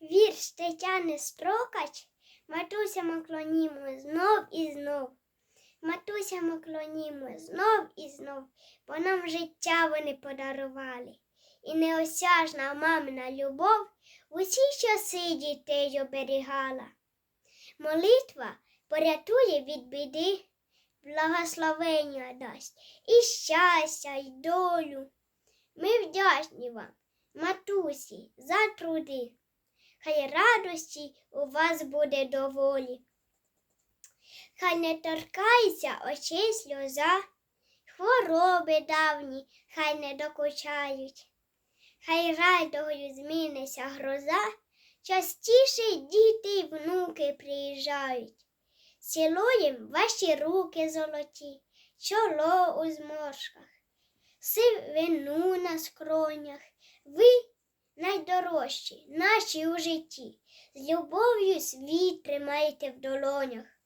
Вірш Тетяни Строкач Матуся ми клонімо знов і знов. Матуся ми клонімо знов і знов, бо нам життя вони подарували. І неосяжна мамина любов усі часи дітей оберігала. Молитва порятує від біди, благословення дасть і щастя, й долю. Ми вдячні вам, матусі, за труди. Хай радості у вас буде доволі. Хай не торкається очей сльоза, хвороби давні, хай не докучають. Хай радою зміниться гроза, частіше діти й внуки приїжджають. Цілуєм ваші руки золоті, чоло у зморшках, сивину на скронях. Ви найдорожчі, наші у житті. З любов'ю світ тримайте в долонях.